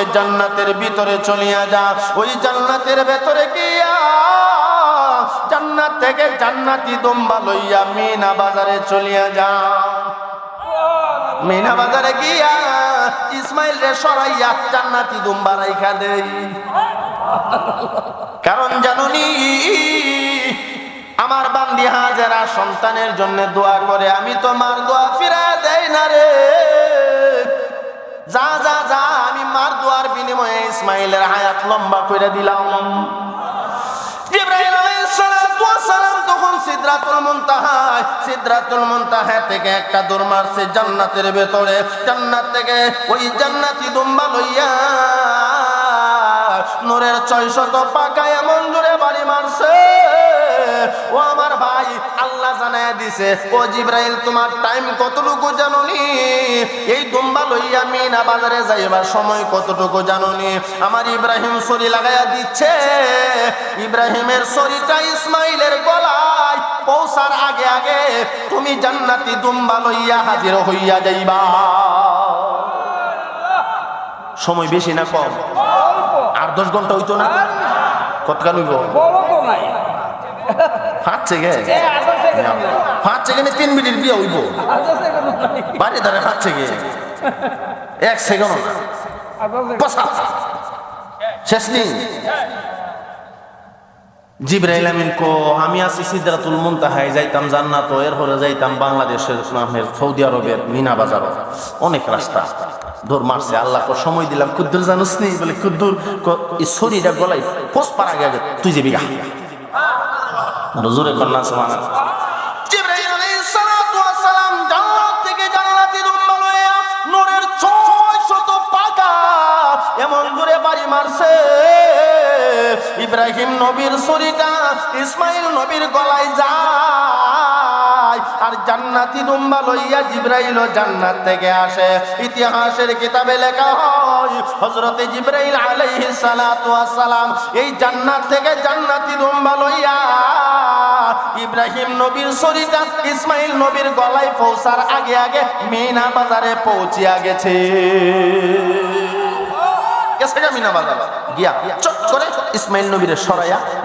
করে জান্নাতের ভিতরে চলিয়া যা। ওই জান্নাতের ভেতরে গিয়া জান্নাত থেকে জান্নাতি দম্বা লইয়া মিনা বাজারে চলিয়া যা। মিনা বাজারে গিয়া ইসমাইল রে সরাইয়া জান্নাতি দুম্বা রাইখা দেই। কারণ জানুনি, আমার বান্দি হাজারা সন্তানের জন্য দোয়া করে, আমি তো মার দোয়া ফিরা দেই না রে। যা যা যা আমি মার দোয়ার বিনিময়ে ইসমাইলের হায়াত লম্বা করে দিলাম। জিবরাইল আলাইহিস সালাতু ওয়াস সালাম তখন ভেতরে। ওই জান্নাতি দুম্বা লইয়া নূরের ছয়শত পাকা এমন বাড়ি মারছে। ও আমার ভাই, আল্লাহ জানায় দিছে, ও জিব্রাইল, তোমার টাইম কতটুকু জানুনি? এই দুম্বা লইয়া মিনা বাজারে যাইবার সময় কতটুকু জানুনি? আমার ইব্রাহিম সরি লাগাইয়া দিচ্ছে। ইব্রাহিমের সরিটা ইসমাইলের গলায় পৌঁছার আগে আগে তুমি জান্নাতি দুম্বা লইয়া হাজির হইয়া যাইবা। সময় বেশি না কম? আর দশ ঘণ্টা হইতো না কতকাল হইব? বলো তো নাই। পাঁচ সেকেন্ডে তিন মিনিট বিয়ে হইব। বাড়ি এক সেকেন্ড। পসা শেষ নেই জিব্রাইল আমিন কো আমি আছি সিদ্ধাতুল মুনতাহায় যাইতাম জান্নাত এর পরে যাইতাম বাংলাদেশের নামের সৌদি আরবের মিনা বাজার। অনেক রাস্তা। দৌড় মারছে আল্লাহ কো সময় দিলাম। কুদ্দুর জানুস নি? বলে কুদ্দুর এই শরীরটা গলাই পোষ পার আগে তুই যাবি গা আর কন্যা সমান জিব্রাইল আলাইহিস সালাতু ওয়াস সালাম জান্নাত থেকে জান্নাতি দুম্বা লইয়া নূরের 600 পাকা এমন মারছে। ইব্রাহিম নবীর শরীরটা ইসমাইল নবীর গলায় যায়। আর জান্নাতি দুম্বা লইয়া জিব্রাইল জান্নাত থেকে আসে। ইতিহাসের কিতাবে লেখা হয়, হযরতে জিব্রাইল আলাইহিস সালাম এই জান্নাত থেকে জান্নাতি দুম্বা লইয়া ইব্রাহিম নবীর শরীরটা, ইসমাইল নবীর গলায় পৌঁছার আগে আগে মিনা বাজারে পৌঁছিয়া গেছে।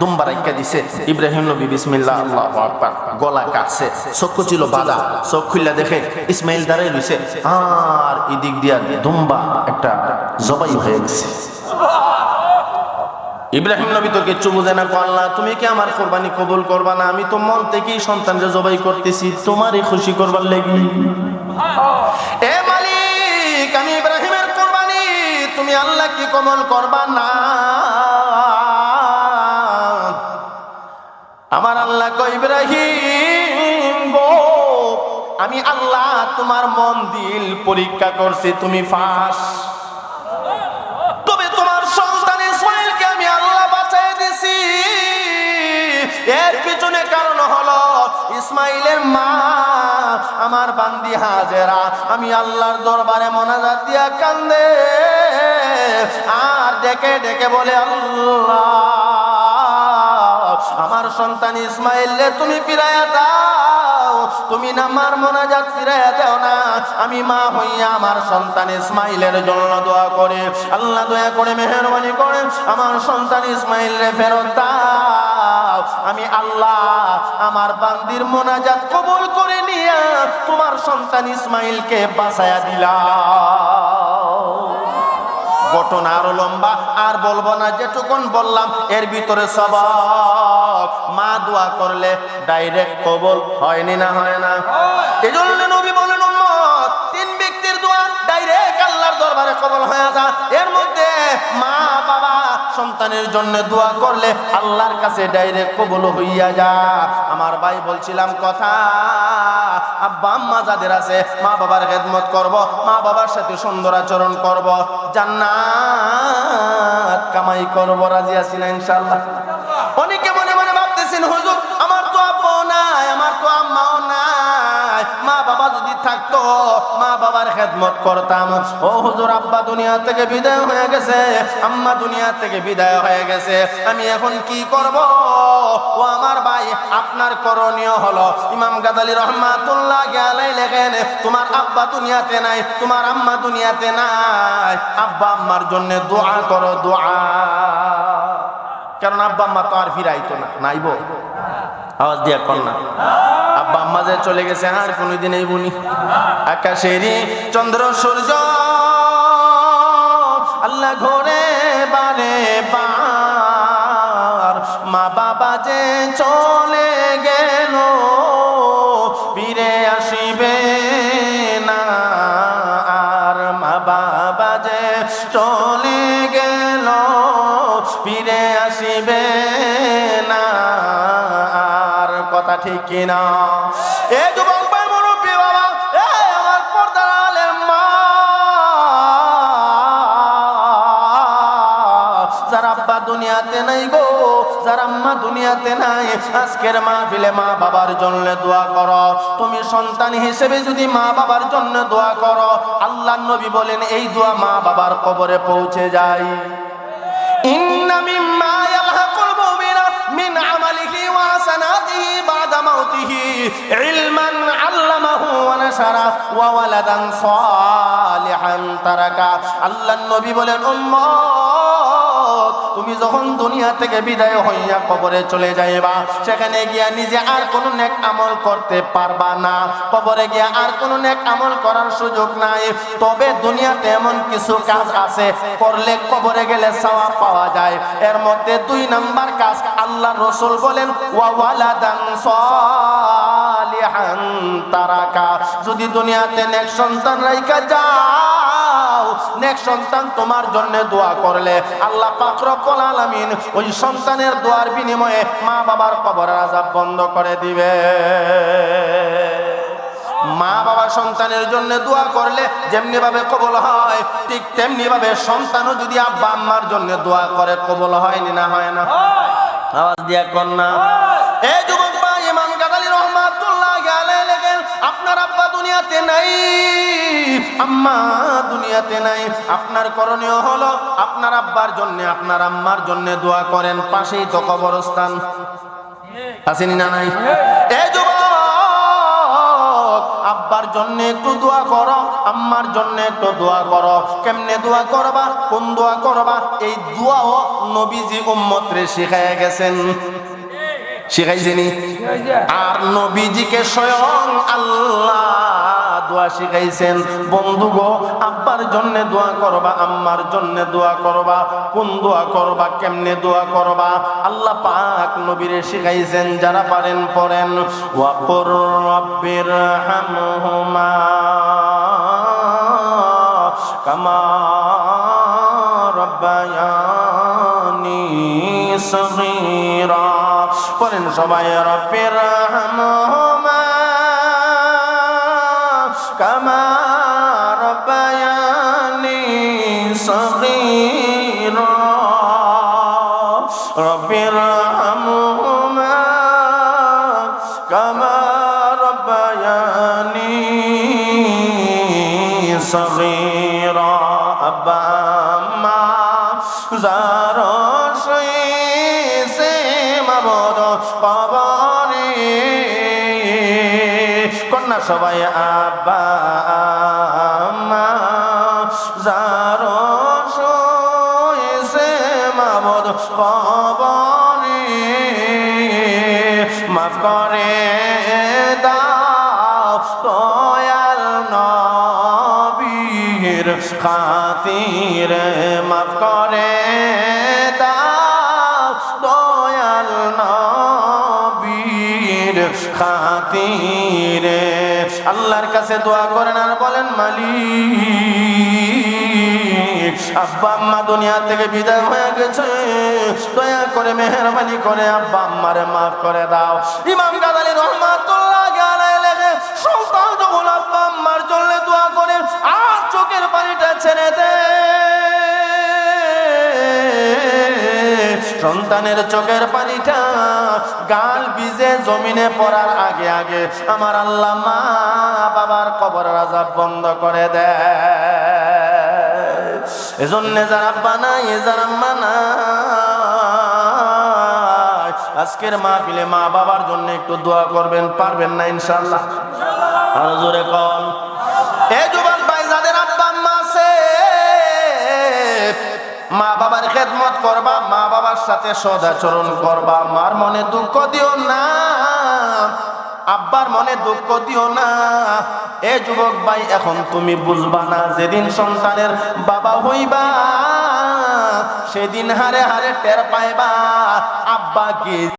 দুম্বা দিছে। ইব্রাহিম কাটছে দেখে ইসমাইল আর এদিক দিয়া দুম্বা একটা জবাই হয়ে গেছে। ইব্রাহিম নবী তো কিচ্ছু বুঝে না আল্লাহ, তুমি কি আমার কোরবানি কবুল করবা না? আমি তো মন থেকেই সন্তানকে জবাই করতেছি, তোমারই খুশি করবার লেগে। এ মালিক, আমি ইব্রাহিমের কোরবানি, তুমি আল্লাহ কি কবল করবা না? আমার আল্লাহ কো ইব্রাহিম গো, আমি আল্লাহ তোমার মন দিল পরীক্ষা করছি, তুমি ফাঁস। এর পিছনে কারণ হলো ইসমাইলের মা, আমার বান্দি হাজেরা। আমি আল্লাহর দরবারে মোনাজাত দিয়া কান্দে, আর ডেকে ডেকে বলে, আল্লাহ, আমার সন্তান ইসমাইল তুমি ফিরাইয়া দাও। তুমি না মার মোনাজাত ফিরাইয়া দাও না। আমি মা হইয়া আমার সন্তান ইসমাইলের জন্য দোয়া করে। আল্লাহ দয়া করে মেহরবানি করে আমার সন্তান ইসমাইল রে ফেরত দাও। আমি আল্লাহ আমার বান্দির মোনাজাত কবুল করে নিয়া তোমার সন্তান ইসমাইলকে বাঁচায়া দিলাম। ঘটনা আরও লম্বা আর বলব না যেটুকুন বললাম এর ভিতরে সবক মা দোয়া করলে ডাইরেক্ট কবল হয়নি না হয় না? এই জন্য নবী বলেন উম্মত, তিন ব্যক্তির দোয়া ডাইরেক্ট আল্লাহর দরবারে কবল হয়ে যা। এর মধ্যে মা বাবা সন্তানের জন্য দোয়া করলে আল্লাহর কাছে ডাইরেক্ট কবল হইয়া যা। আমার ভাই বলছিলাম, কথা, আব্বা, আম্মা যাদের আছে, মা বাবার খেদমত করব, মা বাবার সাথে সুন্দর আচরণ করব। জান্নাত কামাই করব, রাজি আছি না ইনশাআল্লাহ। খেদমত করতাম। ও হুজুর, আব্বা দুনিয়া থেকে বিদায় হয়ে গেছে, আম্মা দুনিয়া থেকে বিদায় হয়ে গেছে। আমি এখন কি করব? ও আমার ভাই, আপনার করণীয় হলো, ইমাম গাদালি রহমাতুল্লাহ গেলাই লেখেন, তোমার আব্বা দুনিয়াতে নাই, তোমার আম্মা দুনিয়াতে নাই। আব্বা আম্মার জন্য দোয়া করো, দোয়া। কারণ আব্বা আম্মা তো আর ফিরাইতো না, নাইব? আওয়াজ দিয়া কর না। যে চলে গেছে, আর কোনোদিন এই বনি। আকাশেরই চন্দ্র সূর্য, আল্লাহ ঘরে বারে বার মা বাবা যে চলে গেল, ফিরে আসিবে না। আর মা বাবা যে চলে গেল, ফিরে আসিবে না। আর কথা ঠিক কিনা? আব্বা দুনিয়াতে নাই গো। যার আম্মা দুনিয়াতে নাই, আজকের মা ফিলে মা বাবার জন্য দোয়া করো। তুমি সন্তান হিসেবে যদি মা বাবার জন্য দোয়া করো, আল্লাহ নবী বলেন, এই দোয়া মা বাবার কবরে পৌঁছে যায়। ইন্না মিম্মা ইয়ালহাকুল মিন আমালিহি ওয়া বাদা মাউতিহি ইলমান ওয়ালাদান সালিহান তারাকা। আল্লাহর নবী বলেন তুমি যখন দুনিয়া থেকে বিদায় হইয়া কবরে চলে যাইবা, সেখানে গিয়া নিজে আর কোনো নেক আমল করতে পারবা না। কবরে গিয়া আর কোনো নেক আমল করার সুযোগ নাই। তবে দুনিয়াতে এমন কিছু কাজ আছে, করলে কবরে গেলে সওয়াব পাওয়া যায়। এর মধ্যে দুই নাম্বার কাজ আল্লাহ রসুল বলেন, ওয়া ওয়ালাদান সালিহান তারাকা। যদি দুনিয়াতে নেক সন্তান রাইকা যাও নেক সন্তান তোমার জন্য দোয়া করলে আল্লাহ পাক রব্বুল আলামিন ওই সন্তানের দোয়ার বিনিময়ে মা বাবার কবরের আযাব বন্ধ করে দিবে। মা বাবা সন্তানের জন্য দোয়া করলে যেমনি ভাবে কবল হয় ঠিক তেমনি ভাবে সন্তানও যদি আব্বা আম্মার জন্য দোয়া করে কবল হয়নি না হয় না। আওয়াজ দিয়া কন্যা এই যুবক দুনিয়াতে নাই আম্মা দুনিয়াতে নাই। আপনার করণীয় হলো আপনার আব্বার জন্য আপনার আম্মার জন্য দোয়া করেন পাশেই তো কবরস্থান। আসেনি না নাই? এই আব্বার জন্য একটু দোয়া করো আম্মার জন্য একটু দোয়া করো। কেমনে দোয়া করবা? কোন দোয়া করবা? এই দোয়াও নবীজি উম্মত রে শিখাইয়া গেছেন। শিখাইছেনি? আর নবীজিকে স্বয়ং আল্লাহ দোয়া শিখাইছেন, বন্ধু গো, আব্বার জন্য দোয়া করবা, আম্মার জন্য দোয়া করবা, কোন দোয়া করবা, কেমনে দোয়া করবা? আল্লাহ পাক নবীরে শিখাইছেন, যারা পারেন, পড়েন। ওয়াকুর রব্বির হামহুমা কামা রব্বায়ানি সগীরা। পড়েন সবাই, রব্বির হামহুমা কামা রব্বায়ানি সগীরা আব্বা আম্মা যারা শুয়েছে মাবদ কবরে কন্যা সবাই আব্বা খাতিরে মাফ করে দয়াল নবীর খাতিরে। আল্লাহর কাছে দোয়া করেন আর বলেন, মালিক, আব্বা আম্মা দুনিয়া থেকে বিদায় হয়ে গেছে। দয়া করে মেহরবানি করে আব্বা আম্মারে মাফ করে দাও। ইমাম গাদালি রহমাতুল্লাহ সন্তানের চোখের পানিটা গাল বিজে জমিনে পড়ার আগে আগে আমার আল্লাহ মা বাবার কবর রাজা বন্ধ করে দেয় এজন্য যারা বানায়, যারা মানায়, আজকের মাহফিলে মা বাবার জন্য একটু দোয়া করবেন, পারবেন না ইনশাল্লাহ আরও জোরে মা বাবার খেদমত করবা, মা বাবার সাথে সদাচরণ করবা। মার মনে দুঃখ দিও না, আব্বার মনে দুঃখ দিও না। এ যুবক ভাই, এখন তুমি বুঝবা না, যেদিন সন্তানের বাবা হইবা, সেদিন হারে হারে টের পাইবা। আব্বা কি